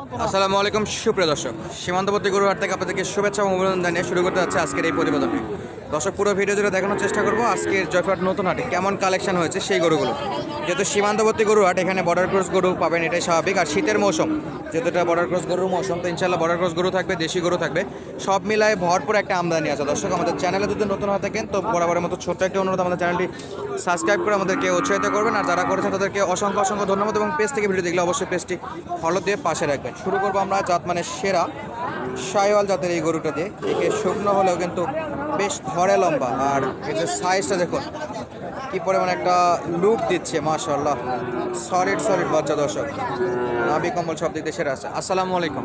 আসসালামু আলাইকুম, সুপ্রিয় দর্শক। সীমান্তবর্তী গরুহাট থেকে আপনাদেরকে শুভেচ্ছা এবং অভিনন্দন জানিয়ে শুরু করতে যাচ্ছে আজকের এই প্রতিবেদনটি। দর্শক, পুরো ভিডিও জুড়ে দেখানোর চেষ্টা করব আজকের জয়ফ্রাট নতুন হাটে কেমন কালেকশন হয়েছে সেই গরুগুলো। যেহেতু সীমান্তবর্তী গরুহাট এখানে বর্ডার ক্রস গরু পাবেন, এটাই স্বাভাবিক। আর শীতের মৌসুম, যেহেতু এটা বর্ডার ক্রস গরুর মৌসুম, তো ইনশাল্লাহ বর্ডার ক্রস গরু থাকবে, দেশি গরু থাকবে। সব মিলায় ভরপুর একটা আমদানি আছে। দর্শক, আমাদের চ্যানেলে যদি নতুন হয়ে থাকেন, তো বরাবরের মতো ছোট্ট একটা অনুরোধ, আমাদের চ্যানেলটি সাবস্ক্রাইব করে আমাদেরকে উৎসাহিত করবেন। আর যারা করেছেন, তাদেরকে অসংখ্য অসংখ্য ধন্যবাদ। এবং পেজ থেকে ভিডিও দেখলে অবশ্যই পেজটি ফলো দিয়ে পাশে রাখবেন। শুরু করব আমরা জাত মানে সেরা শাইওয়াল জাতের এই গরুটা দিয়ে। একে শুকনো হলেও কিন্তু বেশ ধরে লম্বা। আর এর যে সাইজটা দেখুন কি পরিমাণ একটা লুক দিচ্ছে মাশাল্লাহ সলিড সলিড বাচ্চা দর্শক। নাবি কম্বল সব দিক দিয়ে সেরা আছে। আসসালামু আলাইকুম।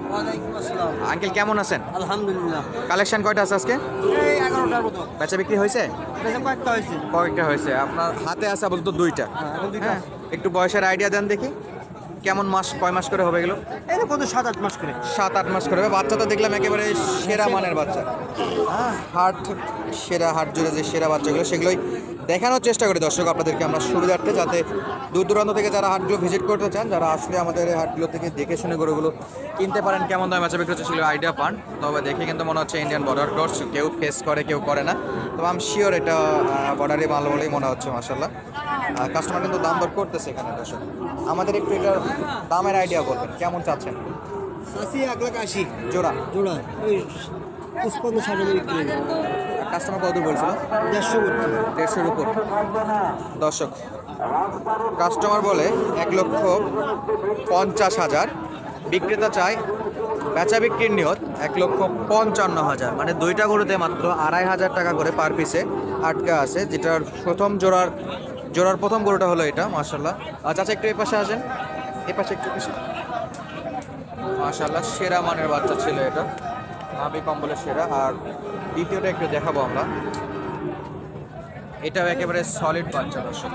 আঙ্কেল কেমন আছেন? আলহামদুলিল্লাহ। কালেকশন কয়টা আছে আজকে? এই বেচা বিক্রি হয়েছে? কয়েকটা হয়েছে। আপনার হাতে আছে বলতো দুইটা। হ্যাঁ, হ্যাঁ একটু বয়সের আইডিয়া দেন দেখি। কেমন মাস কয় মাস করে হবে গেলো এই কত সাত আট মাস করে। সাত আট মাস করে বাচ্চা তো দেখলাম একেবারে সেরা মানের বাচ্চা। হ্যাঁ হাট সেরা হাট জুড়ে যে সেরা বাচ্চাগুলো সেগুলোই দেখানোর চেষ্টা করি। দর্শক আপনাদেরকে আমরা সুবিধার্থে যাতে দূর দূরান্ত থেকে যারা হাটগুলো ভিজিট করতে চান যারা আসলে আমাদের হাটগুলো থেকে দেখে শুনে গরুগুলো কিনতে পারেন কেমন দামে বেচা বিক্রি হচ্ছে সেগুলো আইডিয়া পান। তবে দেখে কিন্তু মনে হচ্ছে ইন্ডিয়ান বর্ডার ক্রস কেউ ফেস করে কেউ করে না। তবে আমি শিওর এটা বর্ডারি মাল বলেই মনে হচ্ছে মাসাল্লাহ কাস্টমার কিন্তু দাম দর করতেছে এখানে দর্শক। আমাদের একটু এটার দামের আইডিয়া বলবেন কেমন চাচ্ছেন? আশি এক লাখ আশি। জোড়া। জোড়া। ওই পুষ্পান্ন ষাট কাস্টমার কত বলছিল? দেড়শো দেড়শোর উপর। দর্শক কাস্টমার বলে এক লক্ষ পঞ্চাশ হাজার। বিক্রেতা চায় বেচা বিক্রির নিয়ত এক লক্ষ পঞ্চান্ন হাজার। মানে দুইটা গরুতে মাত্র আড়াই হাজার টাকা করে পার পিসে আটকা আছে যেটার প্রথম জোড়ার জোড়ার প্রথম গরুটা হলো এটা মার্শাল্লাহ আচ্ছা আচ্ছা একটু এ পাশে আসেন। এ পাশে একটু মার্শাল্লাহ সেরা মানের বাচ্চা ছিল এটা। নাবি কম্বলের সেরা, আর দ্বিতীয়টা একটু দেখাবো আমরা। এটাও একেবারে সলিড বাচ্চা, দর্শক।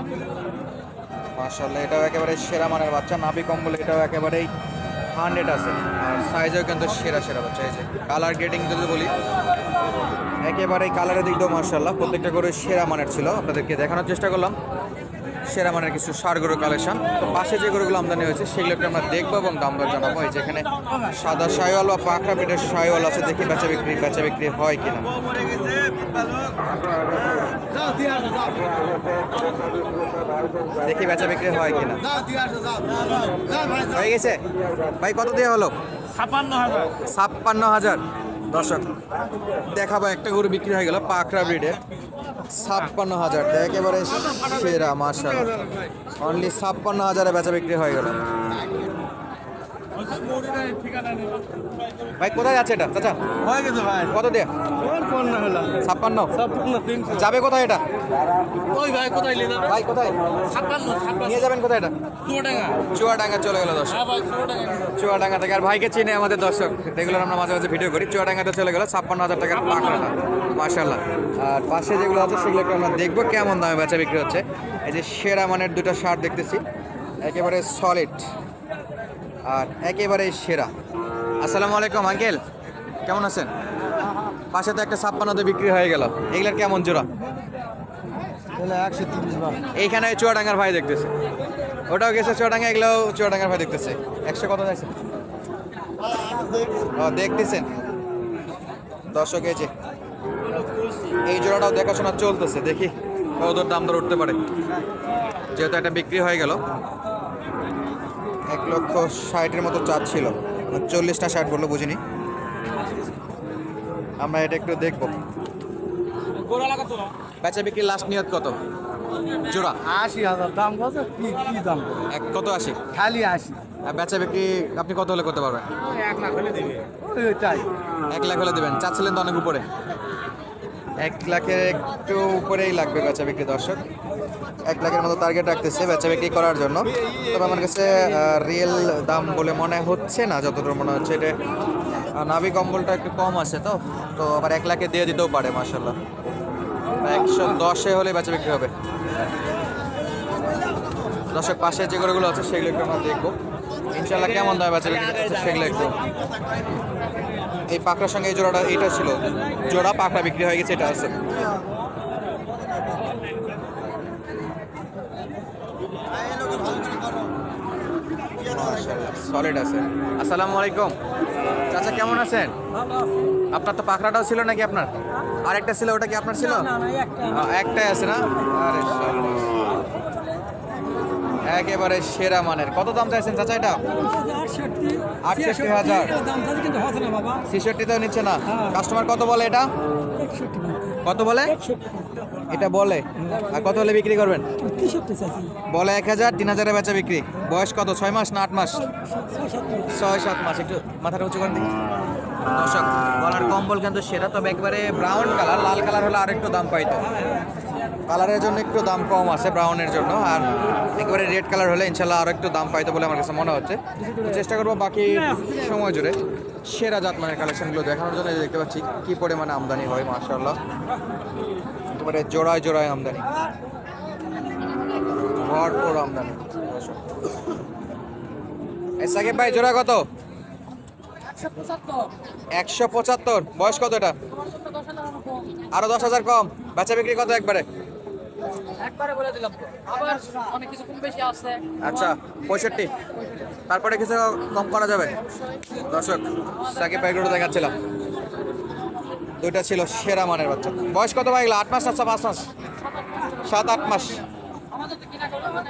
মার্শাল্লাহ এটাও একেবারে সেরা মানের বাচ্চা। নাবি কম্বল, এটাও একেবারেই হান্ড্রেড আছে। আর সাইজেও কিন্তু সেরা সেরা বাচ্চা, এই যে কালার গ্রেডিং যদি বলি। একেবারেই কালারের দিক দিয়েও মার্শাল্লাহ প্রত্যেকটা করে সেরা মানের ছিল। আপনাদেরকে দেখানোর চেষ্টা করলাম। সেরা মানের কিছু সার গরুর কালেকশন। তো পাশে যে গরুগুলো আমদানি হয়েছে সেগুলোকে আমরা দেখব এবং দাম দর জানাব। এই যেখানে সাদা সাইওয়াল বা পাখরা পিঠের সাইওয়াল আছে দেখি বেচা বিক্রি বেচা বিক্রি হয় কিনা। দেখি বেচা বিক্রি হয় কিনা। হয়ে গেছে? ভাই কত দেওয়া হলো? ছাপান্ন হাজার। ছাপ্পান্ন হাজার। দর্শক দেখাবো একটা গরু বিক্রি হয়ে গেল পাকড়া ব্রিডে ছাপ্পান্ন হাজার একেবারে সেরা মাসা অনলি ছাপ্পান্ন হাজারে বেচা বিক্রি হয়ে গেল। ভাই কোথায় আছে এটা? চাচা? হয়ে গেছে ভাই। কত দিয়ে? কোন কোন না হলো। ছাপ্পান্ন? ছাপ্পান্ন তিনশো। যাবে কোথায় এটা? ওই ভাই কোথায় নিয়ে যাবে? ভাই কোথায়? ছাপ্পান্ন ছাপ্পান্ন। নিয়ে যাবেন কোথায় এটা? চুয়াডাঙ্গা। চুয়াডাঙ্গা চলে গেল দর্শক। হ্যাঁ চুয়াডাঙ্গা। চুয়াডাঙ্গা থেকে আর ভাইকে চিনে আমাদের দর্শক। রেগুলার আমরা মাঝে মাঝে ভিডিও করি। চুয়াডাঙ্গাতে চলে গেল ছাপ্পান্ন হাজার টাকার পাকড়াটা মার্শাল্লাহ আর পাশে যেগুলো আছে সেগুলোকে আমরা দেখব কেমন দামে বেচা বিক্রি হচ্ছে। এই যে সেরা মানের দুটো শার্ট দেখতেছি। একেবারে সলিড আর একেবারে সেরা। আসসালামু আলাইকুম আঙ্কেল কেমন আছেন? পাশে তো একটা ছাপ্পান্নতে বিক্রি হয়ে গেল। এগুলার কেমন জোড়া? একশো তিরিশ এইখানে চুয়াডাঙ্গার ভাই দেখতেছে। ওটাও গেছে চুয়াডাঙ্গা এগুলোও চুয়াডাঙ্গার ভাই দেখতেছে। একশো কত যাচ্ছে ও দেখতেছেন। দর্শক এই যে এই জোড়াটাও দেখাশোনা চলতেছে। দেখি কত দাম দর উঠতে পারে। যেহেতু একটা বিক্রি হয়ে গেল এক লক্ষ ষাটের মতো চার ছিল চল্লিশটা ষাট বলল বুঝিনি। আমরা এটা একটু দেখব। বেচা বিক্রি লাস্ট নিয়ত কত? জোড়া? আশি হাজার। দাম কত? কি কি দাম? এক কত আসে খালি আশি। আর বেচা বিক্রি আপনি কত হলে করতে পারবেন? এক লাখ হলে দিবে তাই। এক লাখ হলে দেবেন। চাচ্ছিলেন তো অনেক উপরে। এক লাখের একটু উপরেই লাগবে বেচা বিক্রি দর্শক। এক লাখের মতো টার্গেট রাখতেছে বেচা বিক্রি করার জন্য। তবে আমার কাছে রিয়েল দাম বলে মনে হচ্ছে না যতদূর মনে হচ্ছে এটা নাভি কম্বলটা একটু কম আছে তো তো আবার এক লাখে দিয়ে দিতেও পারে মার্শাল্লাহ একশো দশে হলে বেচা বিক্রি হবে। দশের পাশে যে গরুগুলো আছে, সেগুলো একটু আমরা দেখব। ইনশাল্লাহ কেমন দামে বেচা বিক্রি সেগুলো একটু। এই পাকড়ার সঙ্গে এই জোড়াটা এটা ছিল। জোড়া পাকড়া বিক্রি হয়ে গেছে, এটা আছে। সলিড আছে। আসসালামু আলাইকুম। চাচা কেমন আছেন? আপনার তো পাখরাটাও ছিল নাকি আপনার? আরেকটা ছিল ওটা কি আপনার ছিল? একটাই। আছে না? আরে একেবারে সেরা মানের। কত দাম চাইছেন চাচা এটা? আটষট্টি হাজার। বাবা। ছেষট্টিতেও নিচ্ছে না। কাস্টমার কত বলে এটা? কত বলে? এটা বলে? আর কত হলে বিক্রি করবেন? বলে এক হাজার তিন হাজারে বেচা বিক্রি। বয়স কত? ছয় মাস না আট মাস? ছয় সাত মাস। একটু মাথাটা উঁচু করেন দেখি। দর্শক গলার কম্বল কিন্তু সেটা তবে একবারে ব্রাউন কালার লাল কালার হলে আরেকটু দাম পাইতো। কালারের জন্য একটু দাম কম আছে ব্রাউনের জন্য আর একেবারে রেড কালার হলে ইনশাল্লাহ আরও একটু দাম পাইতো বলে আমার কাছে মনে হচ্ছে। তো চেষ্টা করব বাকি সময় জুড়ে সেরা জাত মানের কালেকশনগুলো দেখানোর জন্য। দেখতে পাচ্ছি কী পরিমাণে আমদানি হয় মার্শাল্লাহ একেবারে জোড়ায় জোড়ায় আমদানি। ভরপুর আমদানি। সাকিব ভাই জোড়া কত? একশো পঁচাত্তর। বয়স কত এটা? আরও দশ হাজার কম। বেচা বিক্রি কত একবারে? আচ্ছা পঁয়ষট্টি। তারপরে কিছু কম করা যাবে? দর্শক সাকিব ভাইগুলো দেখাচ্ছিলাম। দুইটা ছিল সেরা মানের বাচ্চা। বয়স কত ভাই আট মাস আচ্ছা পাঁচ মাস? সাত আট মাস।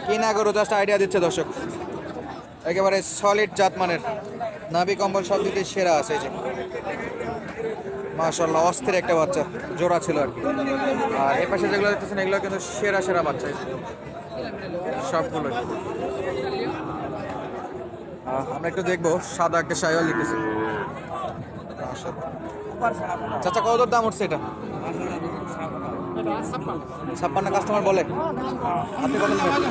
কিনা করো জাস্ট আইডিয়া দিচ্ছে দর্শক। একেবারে সলিড জাত মানের। নাভি কম্বল সব দিকে সেরা আছে যে। মাশাল্লাহ অস্থির একটা বাচ্চা, জোড়া ছিল আর কি। আর এ পাশে যেগুলো দেখতেছেন, এগুলো কিন্তু সেরা সেরা বাচ্চা সবগুলো। আমরা একটু দেখব, সাদা একটা সাইওয়াল লিখেছে চাচা কত দাম উঠছে এটা? ছাপ্পান্ন কাস্টমার বলে। আপনি কত নেবেন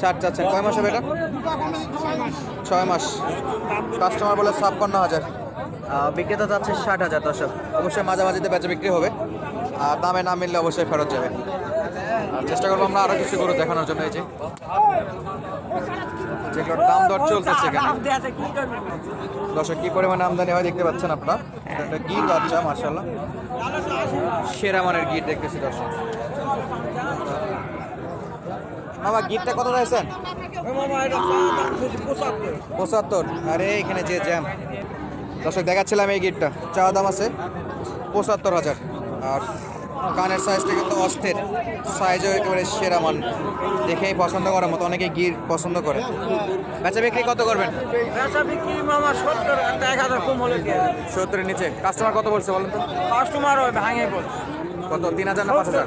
ষাট চাচ্ছেন। কয় মাস হবে এটা? ছয় মাস। কাস্টমার বলে ছাপ্পান্ন হাজার। বিক্রেতা যাচ্ছে ষাট হাজার দর্শক। অবশ্যই মাঝামাঝিতে বেচা বিক্রি হবে। আর দামে না মিললে অবশ্যই ফেরত যাবে। আর চেষ্টা করব আমরা আরও কিছু গরু দেখানোর জন্য এই যে। যেগুলোর দাম দর চলতেছে এখানে। দর্শক কি পরিমাণে আমদানি হয় দেখতে পাচ্ছেন আপনারা? একটা গির বাচ্চা মার্শাল্লাহ সেরা মানের গির দেখতেছি, দর্শক। বাবা গিরটা কত রয়েছেন পঁচাত্তর। আরে, এখানে যে জ্যাম। দর্শক, দেখাচ্ছিলাম এই গিরটা চা দাম আছে পঁচাত্তর হাজার। আর কানের সাইজটা কিন্তু অস্থির। সাইজও একেবারে সেরা মান দেখেই পছন্দ করার মতো। অনেকে গির পছন্দ করে। বেচা বিক্রি কত করবেন? বেচা বিক্রি মামা সত্তর এক হাজার কম হলে কি সত্তরের নিচে। কাস্টমার কত বলছে বলেন তো? কাস্টমার ওই ভাঙে বলছে। কত? তিন হাজার না পাঁচ হাজার?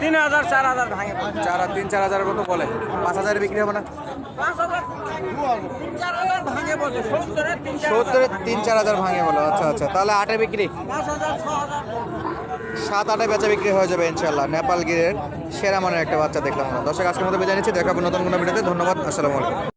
তিন হাজার চার হাজার ভাঙে চার তিন চার হাজার মতো বলে। পাঁচ হাজারে বিক্রি হবে না? সত্তরের তিন চার হাজার। ভাঙে বলো। আচ্ছা আচ্ছা। তাহলে আটে বিক্রি? সাত আটে বেচা বিক্রি হয়ে যাবে ইনশাল্লাহ নেপাল গিরের সেরা মানের একটা বাচ্চা দেখলাম দর্শক, আজকের মতো বেজে নিচ্ছি। দেখাবো নতুন কোনো ভিডিওতে। ধন্যবাদ। আসসালামু আলাইকুম।